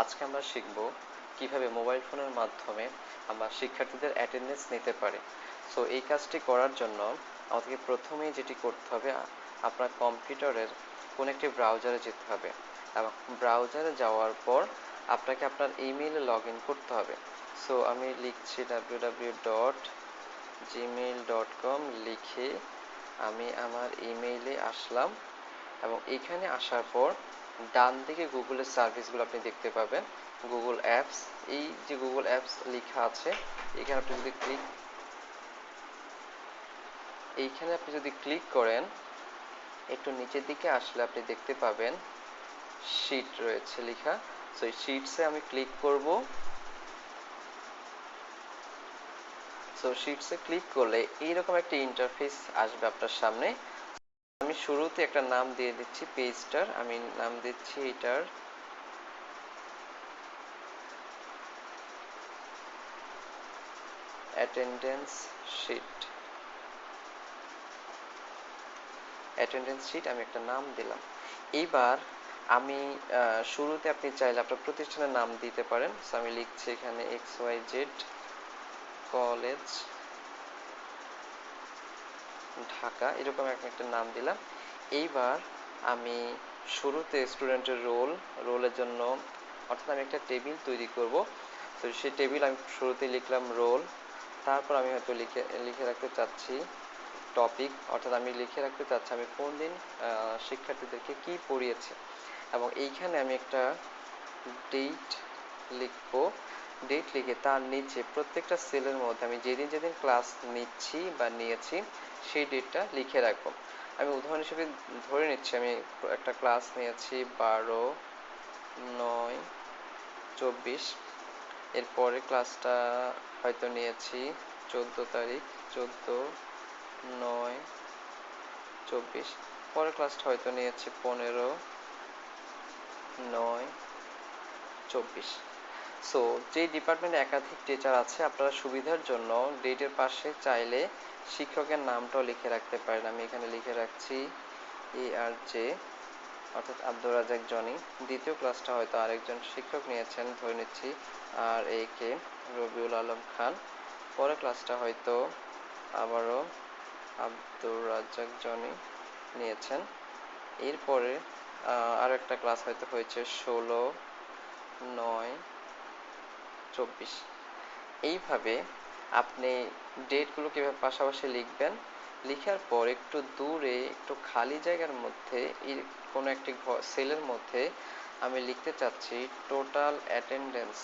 আজকে আমরা শিখব কীভাবে মোবাইল ফোনের মাধ্যমে আমরা শিক্ষার্থীদের অ্যাটেন্ডেন্স নিতে পারি। সো এই কাজটি করার জন্য আমাদেরকে প্রথমেই যেটি করতে হবে, আপনার কম্পিউটারের কোন একটি ব্রাউজারে যেতে হবে। এবং ব্রাউজারে যাওয়ার পর আপনাকে আপনার ইমেইলে লগ ইন করতে হবে। সো আমি লিখছি W W dot Gmail dot com লিখে আমি আমার ইমেইলে আসলাম। এবং এখানে আসার পর ডান দিকে গুগলের সার্ভিসগুলো আপনি দেখতে পাবেন, গুগল অ্যাপস। এই যে গুগল অ্যাপস লেখা আছে, এখানে আপনি যদি ক্লিক এইখানে আপনি যদি ক্লিক করেন, একটু নিচের দিকে আসলে আপনি দেখতে পাবেন শিট রয়েছে লেখা। সো এই শিটসে আমি ক্লিক করব। সো শিটসে ক্লিক করলে এইরকম একটা ইন্টারফেস আসবে আপনার সামনে। আমি শুরুতে একটা নাম দিয়ে দিচ্ছি, পেজটার। আমি নাম দিচ্ছি এটার। অ্যাটেন্ডেন্স শিট অ্যাটেন্ডেন্স শিট আমি একটা নাম দিলাম। এইবার আমি শুরুতে আপনি চাইলে আপনার প্রতিষ্ঠানের নাম দিতে পারেন। আমি লিখছি এখানে X Y Z college Dhaka, এরকম একটা নাম দিলাম। এইবার আমি শুরুতে স্টুডেন্টের রোল রোলের জন্য অর্থাৎ আমি একটা টেবিল তৈরি করব। তো সেই টেবিল আমি শুরুতে লিখলাম রোল তারপর আমি হয়তো লিখে লিখে রাখতে চাচ্ছি টপিক অর্থাৎ আমি লিখে রাখতে চাচ্ছি আমি কোন দিন শিক্ষার্থীদেরকে কি পড়িয়েছি। এবং এইখানে আমি একটা ডেট লিখব। ডেট লিখে তার নিচে প্রত্যেকটা সেলের মধ্যে আমি যেদিন যেদিন ক্লাস নিচ্ছি বা নিয়েছি, সেই ডেটটা লিখে রাখব। আমি উদাহরণ হিসেবে ধরে নিচ্ছি, আমি একটা ক্লাস নিয়েছি বারো, নয়, চব্বিশ, এরপরে ক্লাসটা হয়তো নিয়েছি চোদ্দ তারিখ, চোদ্দ, নয়, চব্বিশ পরের ক্লাসটা হয়তো নিয়েছি পনেরো, নয়, চব্বিশ। সো যে ডিপার্টমেন্টে একাধিক টিচার আছে আপনারা সুবিধার জন্য ডেটের পাশে চাইলে শিক্ষকের নামটাও লিখে রাখতে পারেন। আমি এখানে লিখে রাখছি এ আর জে অর্থাৎ আব্দুর রাজাক জনি। দ্বিতীয় ক্লাসটা হয়তো আরেকজন শিক্ষক নিয়েছেন ধরে নিচ্ছি আর এ কে রবিউল আলম খান। পরের ক্লাসটা হয়তো আবারও আব্দুর রাজ্জাক জনি নিয়েছেন। এরপরে আহ, আরও একটা ক্লাস হয়তো হয়েছে ষোলো নয় চব্বিশ। এইভাবে আপনি ডেটগুলো কীভাবে পাশাপাশি লিখবেন? লিখার পর একটু দূরে, একটু খালি জায়গার মধ্যে কোনো একটি সেলের মধ্যে আমি লিখতে চাচ্ছি টোটাল অ্যাটেন্ডেন্স।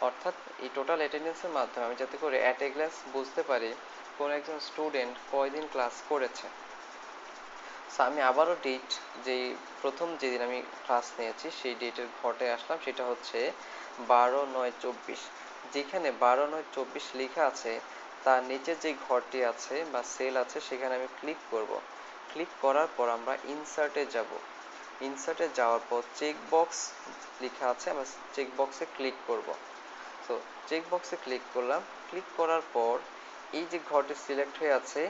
অর্থাৎ এই টোটাল অ্যাটেন্ডেন্সের মাধ্যমে আমি যাতে করে অ্যাট এ গ্লান্স বুঝতে পারি কোন একজন স্টুডেন্ট কয়দিন ক্লাস করেছে। So, আমি আবারও ডেট যেই প্রথম যেদিন আমি ক্লাস নিয়েছি সেই ডেটের ঘটে আসলাম সেটা হচ্ছে বারো নয় চব্বিশ। যেখানে বারো নয় চব্বিশ লেখা আছে তার নিচে যে ঘরটি আছে বা সেল আছে সেখানে আমি ক্লিক করব। ক্লিক করার পর আমরা ইনসার্টে যাব। ইনসার্টে যাওয়ার পর চেক বক্স লেখা আছে আমরা চেক বক্সে ক্লিক করব। তো চেক বক্সে ক্লিক করলাম। ক্লিক করার পর এই যে ঘরটি সিলেক্ট হয়ে আছে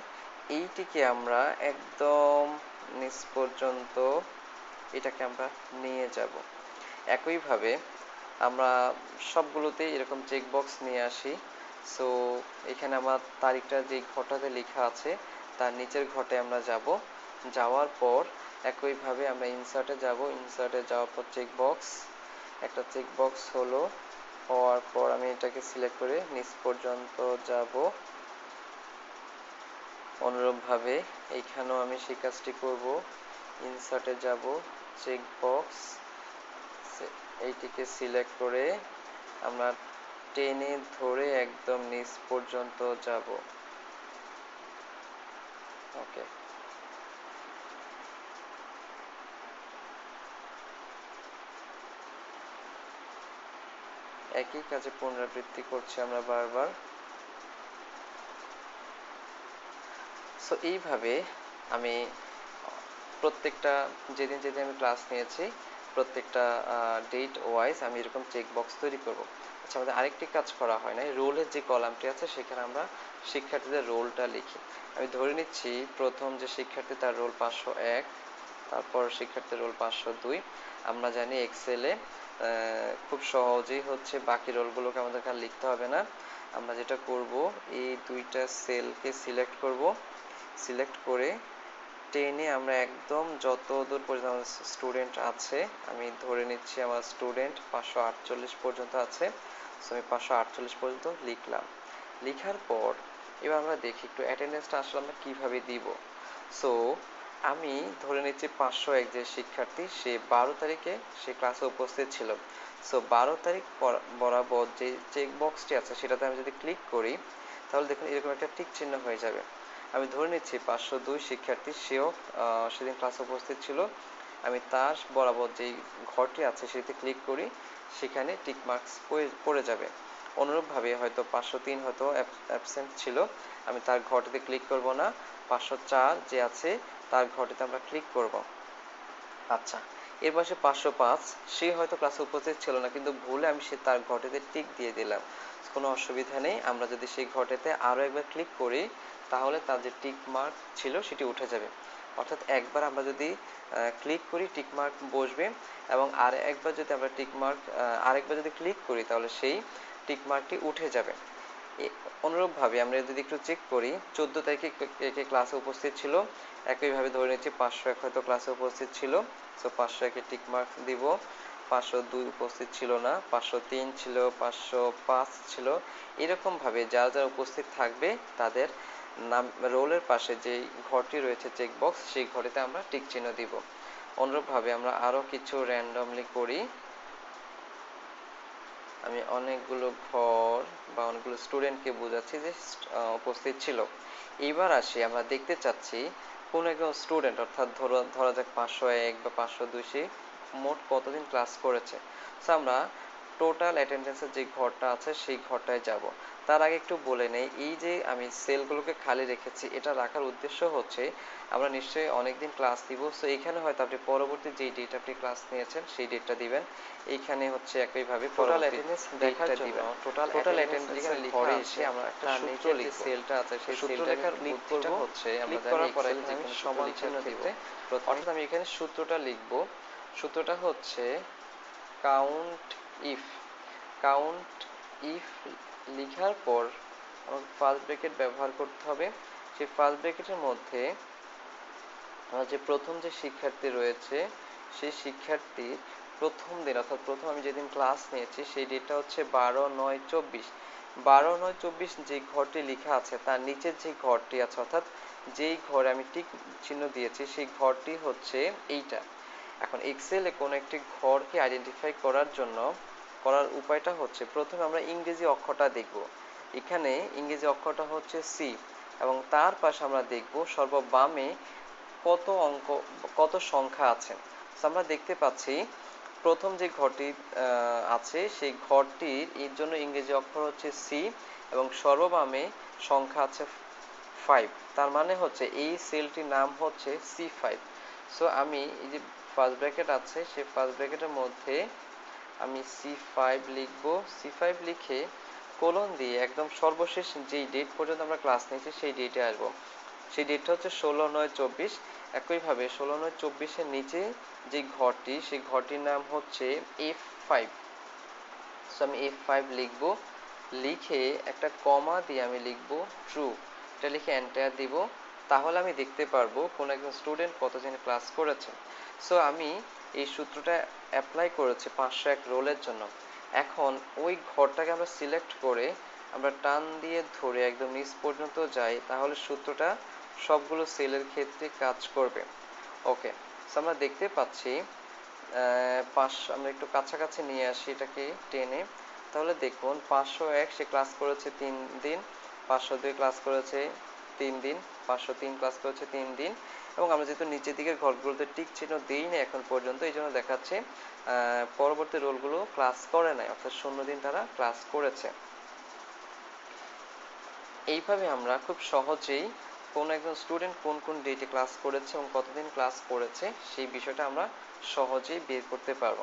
এইটিকে আমরা একদম নিচ পর্যন্ত এটাকে আমরা নিয়ে যাব। একইভাবে আমরা সবগুলোতে এরকম চেক বক্স নিয়ে আসি। সো এখানে আমার তারিখটা যে ঘটাতে লেখা আছে, তার নিচের ঘটে আমরা যাব। যাওয়ার পর একইভাবে আমরা ইনসার্টে যাব। ইনসার্টে যাওয়ার পর চেক বক্স একটা চেক বক্স হলো। হওয়ার পর আমি এটাকে সিলেক্ট করে নিচ পর্যন্ত যাব। অনুরূপভাবে এইখানেও আমি সেই কাজটি করব। ইনসার্টে যাব চেক বক্স এইটিকে সিলেক্ট করে আমরা টেনে ধরে একদম নিচ পর্যন্ত যাব। ওকে একই কাজে পুনরাবৃত্তি করছি আমরা বারবার। সো এইভাবে আমি প্রত্যেকটা, যেদিন যেদিন আমি ক্লাস নিয়েছি, প্রত্যেকটা ডেট ওয়াইজ আমি এরকম চেক বক্স তৈরি করব। আচ্ছা আমাদের আরেকটি কাজ করা হয় না রোলের যে কলামটি আছে, সেখানে আমরা শিক্ষার্থীদের রোলটা লিখি। আমি ধরে নিচ্ছি, প্রথম যে শিক্ষার্থী তার রোল পাঁচশো এক, তারপর শিক্ষার্থীর রোল পাঁচশো দুই। আমরা জানি এক্সেলে খুব সহজেই হচ্ছে বাকি রোলগুলোকে আমাদেরকে আর লিখতে হবে না। আমরা যেটা করব, এই দুইটা সেলকে সিলেক্ট করব। সিলেক্ট করে টেনে আমরা একদম যত দূর পর্যন্ত আমার স্টুডেন্ট আছে, আমি ধরে নিচ্ছি আমার স্টুডেন্ট পাঁচশো আটচল্লিশ পর্যন্ত আছে সো আমি পাঁচশো আটচল্লিশ পর্যন্ত লিখলাম। লিখার পর এবার আমরা দেখি একটু অ্যাটেন্ডেন্সটা আসলে আমরা কীভাবে দিব। সো আমি ধরে নিচ্ছি পাঁচশো এক যে শিক্ষার্থী, সে বারো তারিখে সে ক্লাসে উপস্থিত ছিল। সো বারো তারিখ বরাবর যে চেক বক্সটি আছে, সেটাতে আমি যদি ক্লিক করি, তাহলে দেখুন এরকম একটা টিক চিহ্ন হয়ে যাবে। আমি ধরে নিচ্ছি পাঁচশো দুই শিক্ষার্থী, সেও সেদিন ক্লাসে উপস্থিত ছিল। আমি তার বরাবর যেই ঘরটি আছে সেটিতে ক্লিক করি, সেখানে টিক মার্কস পড়ে যাবে। অনুরূপভাবে হয়তো পাঁচশো তিন হয়তো অ্যাবসেন্ট ছিল। আমি তার ঘরটিতে ক্লিক করব না। পাঁচশো চার যে আছে, তার ঘরটিতে আমরা ক্লিক করব। আচ্ছা। এর পাশে পাঁচশো পাঁচ। সে হয়তো ক্লাসে উপস্থিত ছিল না, কিন্তু ভুলে আমি সে তার ঘরটিতে টিক দিয়ে দিলাম। কোনো অসুবিধা নেই, আমরা যদি সেই ঘরটিতে আরও একবার ক্লিক করি, তাহলে তার যে টিক মার্ক ছিল সেটি উঠে যাবে। অর্থাৎ একবার আমরা যদি ক্লিক করি টিক মার্ক বসবে, এবং আর একবার যদি আমরা টিক মার্ক আরেকবার যদি ক্লিক করি, তাহলে সেই টিক মার্কটি উঠে যাবে। অনুরূপভাবে আমরা যদি একটু চেক করি, চোদ্দ তারিখে কে ক্লাসে উপস্থিত ছিল? একইভাবে ধরে নিচ্ছি পাঁচশো এক হয়তো ক্লাসে উপস্থিত ছিল। সো পাঁচশো একে টিক মার্ক দিব। পাঁচশো দুই উপস্থিত ছিল না। পাঁচশো তিন ছিল, পাঁচশো পাঁচ ছিল। এরকম ভাবে যারা যারা উপস্থিত থাকবে, তাদের নাম রোলের পাশে যে ঘরটি রয়েছে চেক বক্স সেই ঘরটিতে আমরা টিক চিহ্ন দিব। অনুরূপভাবে আমরা আরও কিছু র্যান্ডমলি করি। আমি অনেকগুলো ঘর বা অনেকগুলো স্টুডেন্টকে বোঝাচ্ছি যে উপস্থিত ছিল। এবার আসি, আমরা দেখতে চাচ্ছি কোন একজন স্টুডেন্ট অর্থাৎ ধরা ধরা যাক পাঁচশো এক বা পাঁচশো দুই সে মোট কতদিন ক্লাস করেছে। সো আমরা টোটাল অ্যাটেন্ডেন্সের যে ঘরটা আছে সেই ঘরটায় যাব। তার আগে একটু বলে নেই এই যে আমি সেলগুলোকে খালি রেখেছি এটা রাখার উদ্দেশ্য হচ্ছে আমরা নিশ্চয়ই অনেকদিন ক্লাস দিব সো এখানে হয়তো আপনি পরবর্তী যে ডেট আপনি ক্লাস নিয়েছেন সেই ডেটটা দিবেন। এইখানে হচ্ছে একইভাবে টোটাল অ্যাটেন্ডেন্স দেখার জন্য টোটাল টোটাল অ্যাটেন্ডেন্স যেখানে এসে আমরা একটা সূত্র লিখব। সেলটা আছে সেই সূত্র লেখার করব হচ্ছে আমরা করার পরে আমি সমান চিহ্ন দিব। অর্থাৎ আমি এখানে সূত্রটা লিখব। সূত্রটা হচ্ছে কাউন্ট ইফ কাউন্ট ইফ লেখার পর আমাকে ফার্স্ট ব্র্যাকেট ব্যবহার করতে হবে। সেই ফার্স্ট ব্র্যাকেটের মধ্যে যে প্রথম যে শিক্ষার্থী রয়েছে সেই শিক্ষার্থীর প্রথম দিন, অর্থাৎ প্রথম আমি যেদিন ক্লাস নিয়েছি, সেই ডেটটা হচ্ছে বারো নয় চব্বিশ। বারো নয় চব্বিশ যে ঘরটি লেখা আছে, তার নিচের যে ঘরটি আছে, অর্থাৎ যেই ঘরে আমি টিক চিহ্ন দিয়েছি, সেই ঘরটি হচ্ছে এইটা। এখন এক্সেলে কোনো একটি ঘরকে আইডেন্টিফাই করার জন্য করার উপায়টা হচ্ছে প্রথমে আমরা ইংরেজি অক্ষরটা দেখব। এখানে ইংরেজি অক্ষরটা হচ্ছে সি এবং তার পাশে আমরা দেখব সর্ববামে কত অঙ্ক, কত সংখ্যা আছে। আমরা দেখতে পাচ্ছি প্রথম যে ঘরটি আছে সেই ঘরটির এর জন্য ইংরেজি অক্ষর হচ্ছে সি এবং সর্ববামে সংখ্যা আছে ফাইভ তার মানে হচ্ছে এই সেলটির নাম হচ্ছে সি ফাইভ সো আমি এই যে ফার্স্ট ব্র্যাকেট আছে, সেই ফার্স্ট ব্র্যাকেটের মধ্যে আমি সি ফাইভ লিখব। সি ফাইভ লিখে কোলন দিয়ে একদম সর্বশেষ যেই ডেট পর্যন্ত আমরা ক্লাস নিয়েছি, সেই ডেটে আসব। সেই ডেটটা হচ্ছে ষোলো নয় চব্বিশ। একইভাবে ষোলো নয় চব্বিশের নিচে যে ঘরটি, সেই ঘরটির নাম হচ্ছে এফ ফাইভ সো আমি এফ ফাইভ লিখব। লিখে একটা কমা দিয়ে আমি লিখব ট্রু এটা লিখে এন্টার দিব। তাহলে আমি দেখতে পারব কোন একজন স্টুডেন্ট কতদিন ক্লাস করেছে। সো আমি এই সূত্রটা অ্যাপ্লাই করেছি পাঁচশো এক রোলের জন্য। এখন ওই ঘরটাকে আমরা সিলেক্ট করে আমরা টান দিয়ে ধরে একদম নিচ পর্যন্ত যাই, তাহলে সূত্রটা সবগুলো সেলের ক্ষেত্রে কাজ করবে। ওকে আমরা দেখতে পাচ্ছি পাঁচশো আমরা একটু কাছাকাছি নিয়ে আসি এটাকে টেনে। তাহলে দেখুন, পাঁচশো এক সে ক্লাস করেছে তিন দিন, পাঁচশো দুই ক্লাস করেছে তিন দিন, পাঁচশো তিন ক্লাস করেছে তিন দিন। এবং আমরা যেহেতু নিচের দিকের ঘরগুলোতে টিক চিহ্ন দিই না এখন পর্যন্ত, এই জন্য দেখাচ্ছে পরবর্তী রোলগুলো ক্লাস করে নাই, অর্থাৎ শূন্য দিন তারা ক্লাস করেছে। এইভাবে আমরা খুব সহজেই কোন একজন স্টুডেন্ট কোন কোন ডেটে ক্লাস করেছে এবং কতদিন ক্লাস করেছে, সেই বিষয়টা আমরা সহজেই বের করতে পারব।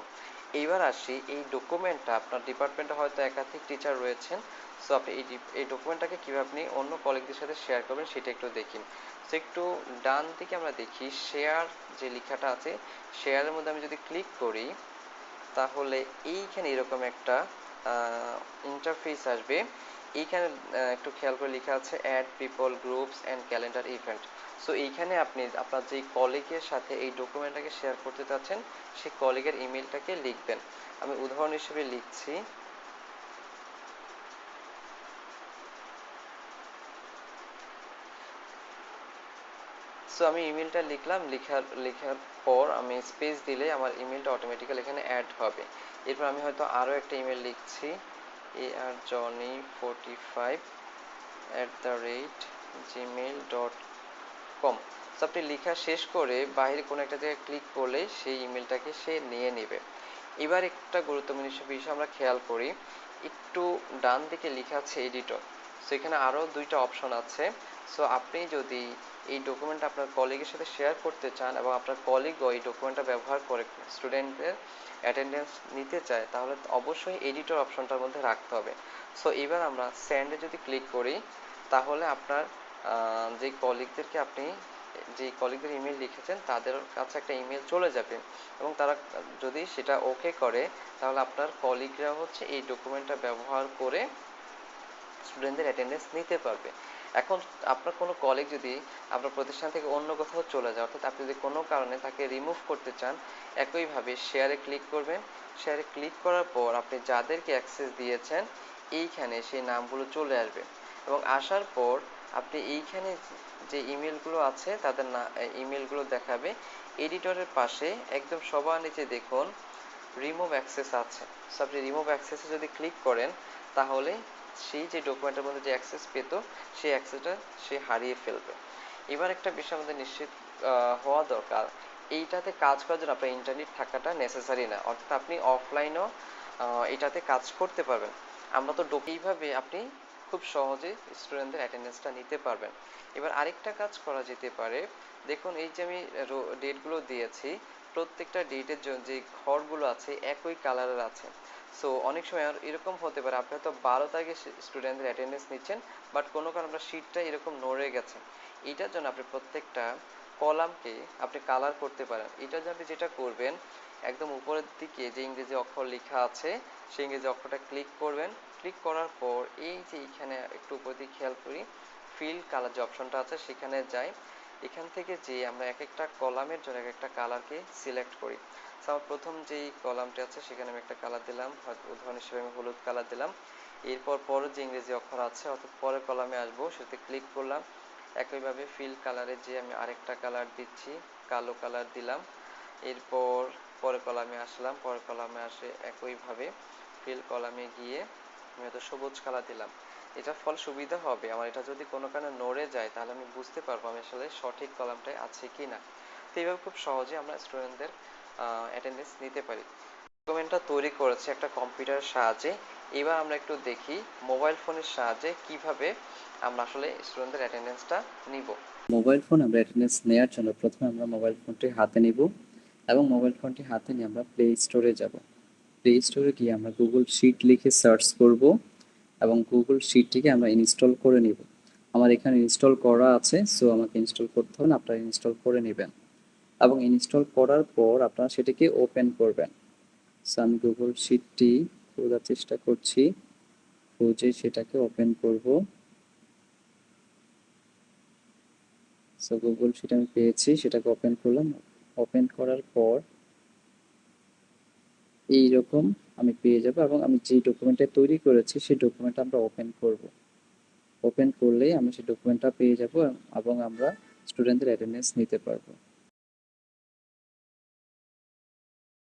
এইবার আসি, এই ডকুমেন্টটা আপনার ডিপার্টমেন্টে হয়তো একাধিক টিচার রয়েছেন সো আপনি এই এই ডকুমেন্টটাকে কীভাবে আপনি অন্য কলিগদের সাথে শেয়ার করবেন সেটা একটু দেখি। তো একটু ডান দিকে আমরা দেখি শেয়ার যে লেখাটা আছে শেয়ারের মধ্যে আমি যদি ক্লিক করি, তাহলে এইখানে এরকম একটা ইন্টারফেস আসবে। এইখানে একটু খেয়াল করে লেখা আছে add people groups and calendar event so এইখানে আপনি আপনার যেই কলিগের সাথে এই ডকুমেন্টটাকে শেয়ার করতে চাচ্ছেন, সেই কলিগের ইমেলটাকে লিখবেন। আমি উদাহরণ হিসেবে লিখছি। সো আমি ইমেলটা লিখলাম, লেখার লেখার পর আমি স্পেস দিলে আমার ইমেলটা অটোমেটিক্যালি এখানে অ্যাড হবে। এরপর আমি হয়তো আরও একটা ইমেল লিখছি। A R Johnny forty five at the rate Gmail dot com তো আপনি লেখা শেষ করে বাইরে কোনো একটা জায়গায় ক্লিক করলে সেই ইমেলটাকে সে নিয়ে নেবে। এবার একটা গুরুত্বপূর্ণ বিষয়- আমরা খেয়াল করি। একটু ডান দিকে লেখা আছে এডিটর সো এখানে আরও দুইটা অপশন আছে। সো আপনি যদি এই ডকুমেন্ট আপনার কলিগের সাথে শেয়ার করতে চান এবং আপনার কলিগও এই ডকুমেন্টটা ব্যবহার করে স্টুডেন্টদের অ্যাটেন্ডেন্স নিতে চায়, তাহলে অবশ্যই এডিটর অপশনটার মধ্যে রাখতে হবে। সো এবার আমরা স্যান্ডে যদি ক্লিক করি, তাহলে আপনার যে কলিগদেরকে আপনি, যে কলিগদের ইমেল লিখেছেন, তাদের কাছে একটা ইমেল চলে যাবে। এবং তারা যদি সেটা ওকে করে, তাহলে আপনার কলিগরা হচ্ছে এই ডকুমেন্টটা ব্যবহার করে স্টুডেন্টদের অ্যাটেন্ডেন্স নিতে পারবে। এখন আপনার কোনো কলিগ যদি আপনার প্রতিষ্ঠান থেকে অন্য কোথাও চলে যায়, অর্থাৎ আপনি যদি কোনো কারণে তাকে রিমুভ করতে চান, একইভাবে শেয়ারে ক্লিক করবেন। শেয়ারে ক্লিক করার পর আপনি যাদেরকে অ্যাক্সেস দিয়েছেন, এইখানে সেই নামগুলো চলে আসবে। এবং আসার পর আপনি এইখানে যে ইমেলগুলো আছে, তাদের না ইমেলগুলো দেখাবে। এডিটরের পাশে একদম সবার নিচে দেখুন রিমুভ অ্যাক্সেস আছে। সো আপনি রিমুভ অ্যাক্সেসে যদি ক্লিক করেন, তাহলে সেই যে ডকুমেন্টের মধ্যে যে অ্যাক্সেস পেত, সেই অ্যাক্সেসটা সে হারিয়ে ফেলবে। এবার একটা বিষয় আমাদের নিশ্চিত হওয়া দরকার। এইটাতে কাজ করার জন্য আপনার ইন্টারনেট থাকাটা নেসেসারি না। অর্থাৎ আপনি অফলাইনও এটাতে কাজ করতে পারবেন। আমরা তো এইভাবে আপনি খুব সহজে স্টুডেন্টদের অ্যাটেন্ডেন্সটা নিতে পারবেন। এবার আরেকটা কাজ করা যেতে পারে। দেখুন, এই যে আমি ডেটগুলো দিয়েছি, প্রত্যেকটা ডেটের জন্য যে ঘরগুলো আছে, একই কালারের আছে। সো অনেক সময় এরকম হতে পারে, আপনি হয়তো বারো তারিখে স্টুডেন্টদের অ্যাটেন্ডেন্স নিচ্ছেন বাট কোনো কারণে আপনার শিটটা এরকম নড়ে গেছে। এটার জন্য আপনি প্রত্যেকটা কলামকে আপনি কালার করতে পারেন। এটার জন্য আপনি যেটা করবেন, একদম উপরের দিকে যে ইংরেজি অক্ষর লেখা আছে, সেই ইংরেজি অক্ষরটা ক্লিক করবেন। ক্লিক করার পর এই যে এখানে একটু উপর দিকে খেয়াল করি ফিল কালার যে অপশনটা আছে সেখানে যাই। এখান থেকে যে আমরা এক একটা কলামের জন্য এক একটা কালারকে সিলেক্ট করি। আমার প্রথম যেই কলামটি আছে সেখানে আমি একটা কালার দিলাম উদাহরণ হিসেবে আমি হলুদ কালার দিলাম। এরপর পরের যে ইংরেজি অক্ষর আছে, অর্থাৎ পরের কলামে আসব, সেটাতে ক্লিক করলাম। একইভাবে ফিল কালারে যে আমি আরেকটা কালার দিচ্ছি, কালো কালার দিলাম। এরপর পরের কলামে আসলাম, পরের কলামে আসে একইভাবে ফিল কলামে গিয়ে আমি হয়তো সবুজ কালার দিলাম। এটার ফল সুবিধা হবে, আমার এটা যদি কোনো কারণে নড়ে যায়, তাহলে আমি বুঝতে পারব আমি আসলে সঠিক কলামটায় আছে কি না তো এইভাবে খুব সহজে আমরা স্টুডেন্টদের অ্যাটেন্ডেন্স নিতে পারি। ডকুমেন্টটা তৈরি করেছে একটা কম্পিউটারের সাহায্যে। এবার আমরা একটু দেখি মোবাইল ফোনের সাহায্যে কীভাবে আমরা আসলে স্টুডেন্টদের অ্যাটেন্ডেন্সটা নিব। মোবাইল ফোন আমরা অ্যাটেন্ডেন্স নেওয়ার জন্য প্রথমে আমরা মোবাইল ফোনটি হাতে নিব এবং মোবাইল ফোনটি হাতে নিয়ে আমরা প্লে স্টোরে যাব। প্লে স্টোরে গিয়ে আমরা গুগল শিট লিখে সার্চ করব এবং গুগল শিটটিকে আমরা ইনস্টল করে নিব। আমার এখানে ইনস্টল করা আছে সো আমাকে ইনস্টল করতে হবে না, আপনারা ইনস্টল করে নেবেন। এবং ইনস্টল করার পর আপনারা সেটিকে ওপেন করবেন। সো আমি গুগল শিটটি খোঁজার চেষ্টা করছি। খুঁজে সেটাকে ওপেন করব। সো গুগল শিট আমি পেয়েছি, সেটাকে ওপেন করলাম। ওপেন করার পর এই রকম আমি পেয়ে যাব এবং আমি যে ডকুমেন্টটা তৈরি করেছি, সেই ডকুমেন্টটা আমরা ওপেন করব। ওপেন করলেই আমি সেই ডকুমেন্টটা পেয়ে যাব এবং আমরা স্টুডেন্টদের অ্যাটেন্ডেন্স নিতে পারব।